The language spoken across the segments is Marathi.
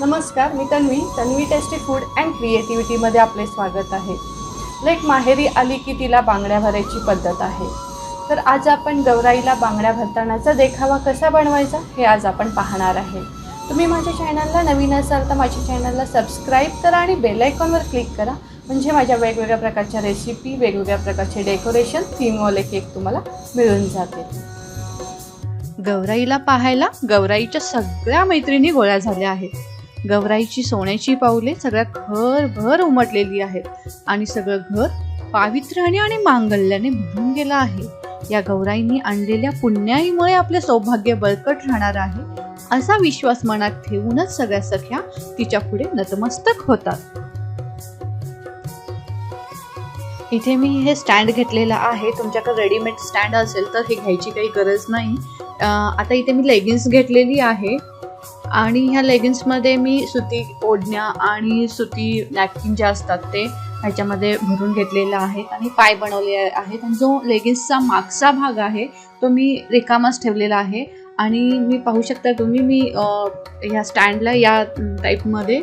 नमस्कार मी Tanvi. Tanvi tasty food and क्रिएटिव्हिटीमध्ये आपले स्वागत आहे. लाईक माहेरी आली की तिला बांगड्या भरायची पद्धत आहे. तर आज आपण गौराईला बांगड्या भरतानाचा देखावा कसा बनवायचा हे आज आपण पाहणार आहे. तुम्ही माझ्या चॅनलला नवीन असाल तर माझ्या चॅनलला सबस्क्राईब करा आणि बेलायकॉनवर क्लिक करा. म्हणजे माझ्या वेगवेगळ्या प्रकारच्या रेसिपी वेगवेगळ्या प्रकारचे डेकोरेशन थीमवाले केक तुम्हाला मिळून जातील. गौराईला पाहायला गौराईच्या सगळ्या मैत्रिणी गोळ्या झाल्या आहेत. गौराईची सोन्याची पाऊले सगळ्यात घरभर उमटलेली आहेत आणि सगळं घर पावित्र्याने आणि मांगल्याने भरून गेलं आहे. या गौराईंनी आणलेल्या पुण्याईमुळे आपले सौभाग्य बळकट राहणार आहे असा विश्वास मनात ठेवूनच सगळ्या सख्या तिच्या पुढे नतमस्तक होतात. इथे मी हे स्टँड घेतलेलं आहे. तुमच्याकडे रेडीमेड स्टँड असेल तर हे घ्यायची काही गरज नाही. आता इथे मी लेगिन्स घेतलेली आहे. आणि ह्या लेगिन्समध्ये मी सुती ओढण्या आणि सुती नॅपकिन ज्या असतात ते ह्याच्यामध्ये भरून घेतलेलं आहेत आणि पाय बनवले आहेत. आणि जो लेगिन्सचा मागचा भाग आहे तो मी रिकामाच ठेवलेला आहे. आणि मी पाहू शकता तुम्ही मी ह्या स्टँडला या टाईपमध्ये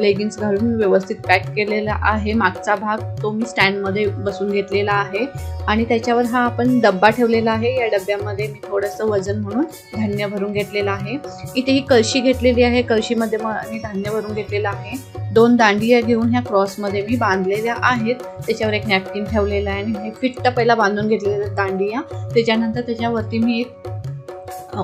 लेगिन्स घालून व्यवस्थित पॅक केलेला आहे. मागचा भाग तो मी स्टँडमध्ये बसून घेतलेला आहे. आणि त्याच्यावर हा आपण डब्बा ठेवलेला आहे. या डब्यामध्ये मी थोडंसं वजन म्हणून धान्य भरून घेतलेलं आहे. इथे ही कळशी घेतलेली आहे. कळशीमध्ये मी धान्य भरून घेतलेलं आहे. दोन दांडिया घेऊन ह्या क्रॉसमध्ये मी बांधलेल्या आहेत. त्याच्यावर एक नॅपकिन ठेवलेलं आहे आणि हे फिट्ट पहिला बांधून घेतलेल्या दांडिया. त्याच्यानंतर त्याच्यावरती मी एक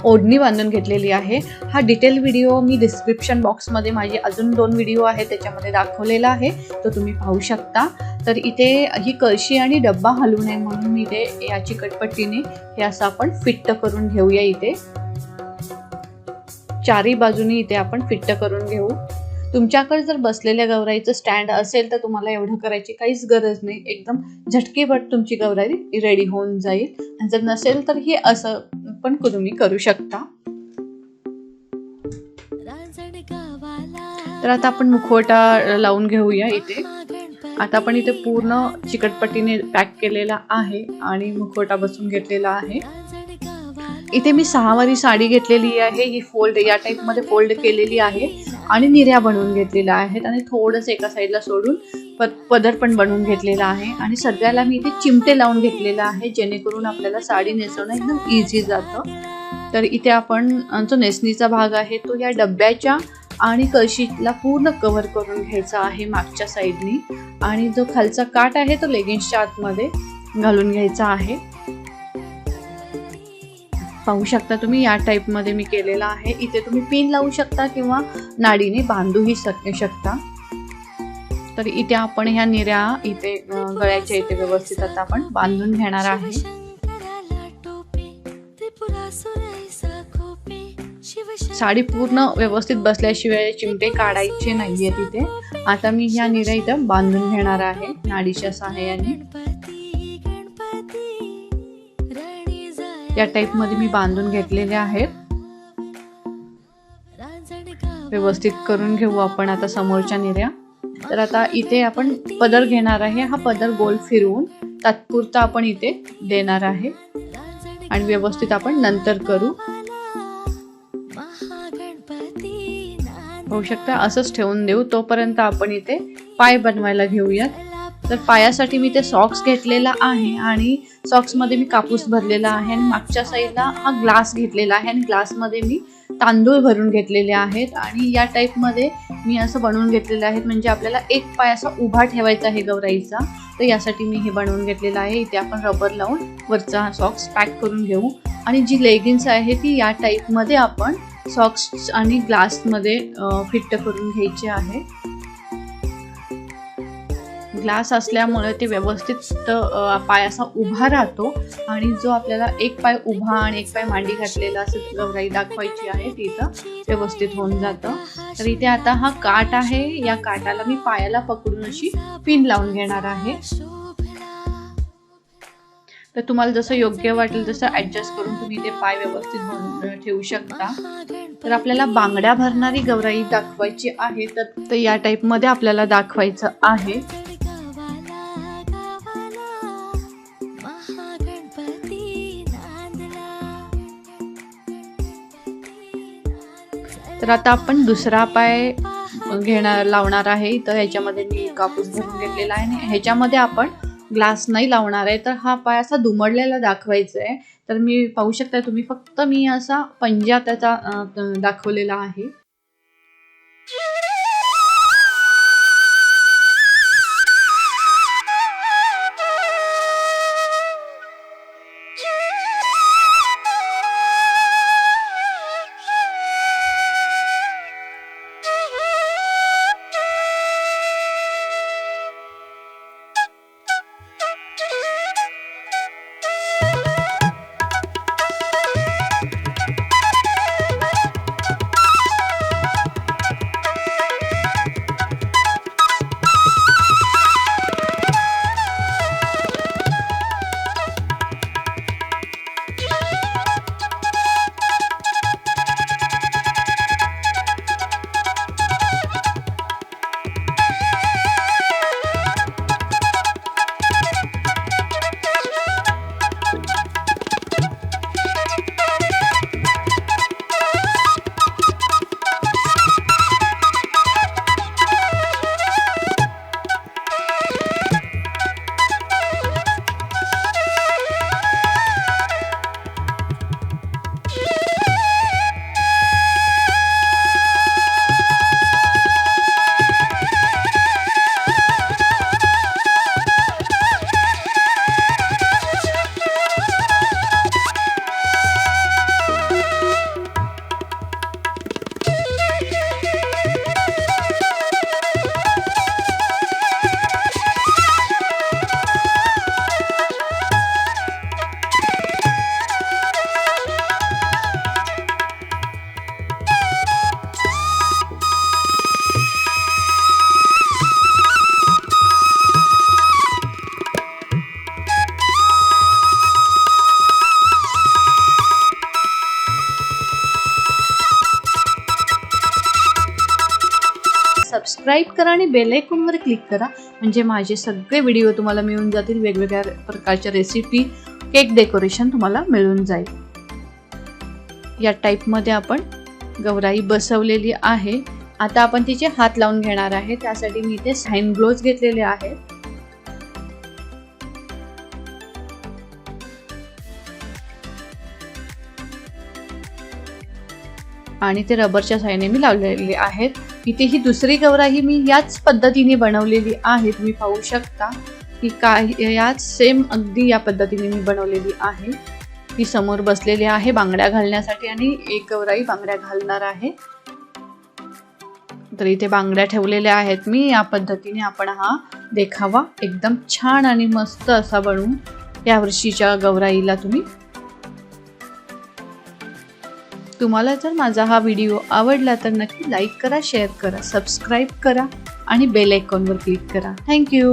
ओढणी बांधून घेतलेली आहे. हा डिटेल व्हिडिओ मी डिस्क्रिप्शन बॉक्समध्ये माझे अजून दोन व्हिडिओ आहेत त्याच्यामध्ये दाखवलेला आहे. तो तुम्ही पाहू शकता. तर इथे ही कळशी आणि डब्बा हलू नये म्हणून मी इथे या चिकटपट्टीने हे असं आपण फिट्ट करून घेऊया इथे. चारही बाजूनी इथे आपण फिट्ट करून घेऊ. तुमच्याकडे जर बसलेल्या गौराईचं स्टँड असेल तर तुम्हाला एवढं करायची काहीच गरज नाही. एकदम झटकेभट तुमची गौराई रेडी होऊन जाईल. आणि जर नसेल तर हे असं पण तुम्ही करू शकता. तर आता आपण मुखवटा लावून घेऊया इथे. आता आपण इथे पूर्ण चिकटपट्टीने पॅक केलेला आहे आणि मुखवटा बसून घेतलेला आहे. इथे मी सहावारी साडी घेतलेली आहे. ही फोल्ड या टाईपमध्ये फोल्ड केलेली आहे आणि निर्या बनवून घेतलेल्या आहेत आणि थोडंसं एका साईडला सोडून प पदर पण बनवून घेतलेला आहे. आणि सगळ्याला मी इथे चिमटे लावून घेतलेलं आहे जेणेकरून आपल्याला साडी नेसवणं एकदम इझी जातं. तर इथे आपण जो नेसणीचा भाग आहे तो या डब्याच्या आणि कळशीला पूर्ण कव्हर करून घ्यायचा आहे मागच्या साईडनी आणि जो खालचा काट आहे तो लेगिन्सच्या आतमध्ये घालून घ्यायचा आहे. पाहू शकता तुम्ही या टाईपमध्ये मी केलेला आहे. इथे तुम्ही पिन लावू शकता किंवा नाडीने बांधूही शक शकता. तर इथे आपण ह्या निऱ्या इथे गळ्याच्या इथे व्यवस्थित आता आपण बांधून घेणार आहे. साडी पूर्ण व्यवस्थित बसल्याशिवाय चिमटे काढायचे नाहीये तिथे. आता मी ह्या निऱ्या इथं बांधून घेणार आहे नाडीच्या सहाय्याने. या टाइपमध्ये मी बांधून घेतलेले आहेत. व्यवस्थित करून घेऊ आपण आता समोरच्या निर्या तर आता इथे आपण पदर घेणार आहे. हा पदर गोल फिरवून तात्पुरता आपण इथे देणार आहे. आणि व्यवस्थित आपण नंतर करू. होऊ शकता असंच ठेवून देऊ. तोपर्यंत आपण इथे पाय बनवायला घेऊयात. तर पायासाठी मी ते सॉक्स घेतलेला आहे आणि सॉक्समध्ये मी कापूस भरलेला आहे आणि मागच्या साईडला हा ग्लास घेतलेला आहे आणि ग्लासमध्ये मी तांदूळ भरून घेतलेले आहेत आणि या टाईपमध्ये मी असं बनवून घेतलेलं आहे. म्हणजे आपल्याला एक पाय असा उभा ठेवायचा आहे गौराईचा तर यासाठी मी हे बनवून घेतलेलं आहे. इथे आपण रबर लावून वरचा सॉक्स पॅक करून घेऊ. आणि जी लेगिन्स आहे ती या टाईपमध्ये आपण सॉक्स आणि ग्लासमध्ये फिट्ट करून घ्यायची आहे. ग्लास असल्यामुळे ते व्यवस्थित पाय असा उभा राहतो आणि जो आपल्याला एक पाय उभा आणि एक पाय मांडी घातलेला असं गौराई दाखवायची आहे ती इथं व्यवस्थित होऊन जातं. तर इथे आता हा काट आहे. या काटाला मी पायाला पकडून अशी पिन लावून घेणार आहे. तर तुम्हाला जसं योग्य वाटेल तसं ऍडजस्ट करून तुम्ही ते पाय व्यवस्थित ठेवू शकता. तर आपल्याला बांगड्या भरणारी गौराई दाखवायची आहे. तर तर या टाईपमध्ये आपल्याला दाखवायचं आहे. तर आता आपण दुसरा पाय घेणार लावणार आहे. तर ह्याच्यामध्ये मी कापूस भरून घेतलेला आहे. आणि ह्याच्यामध्ये आपण ग्लास नाही लावणार आहे. तर हा पाय असा दुमडलेला दाखवायचा आहे तर मी पाहू शकता तुम्ही फक्त मी असा पंजा त्याचा दाखवलेला आहे. सबस्क्राईब करा आणि बेलायकॉनवर क्लिक करा. म्हणजे माझे सगळे व्हिडिओ तुम्हाला मिळून जातील. वेगवेगळ्या प्रकारच्या रेसिपी केक डेकोरेशन तुम्हाला मिळून जाईल. या टाईपमध्ये आपण गौराई बसवलेली आहे. आता आपण तिचे हात लावून घेणार आहे. त्यासाठी मी इथे साईन ग्लोव्ज घेतलेले आहेत. आणि ते रबरच्या साह्याने मी लावलेले आहेत. इथे ही दुसरी गौराई मी याच पद्धतीने बनवलेली आहे. तुम्ही पाहू शकता की काय याच सेम अगदी या पद्धतीने मी बनवलेली आहे. ती समोर बसलेली आहे बांगड्या घालण्यासाठी आणि एक गौराई बांगड्या घालणार आहे. तर इथे बांगड्या ठेवलेल्या आहेत मी. या पद्धतीने आपण हा देखावा एकदम छान आणि मस्त असा बनवून या वर्षीच्या गौराईला तुम्ही तुम्हाला जर माझा हा व्हिडिओ आवडला तर नक्की लाईक करा शेअर करा सबस्क्राईब करा आणि बेल आयकॉनवर क्लिक करा. थँक्यू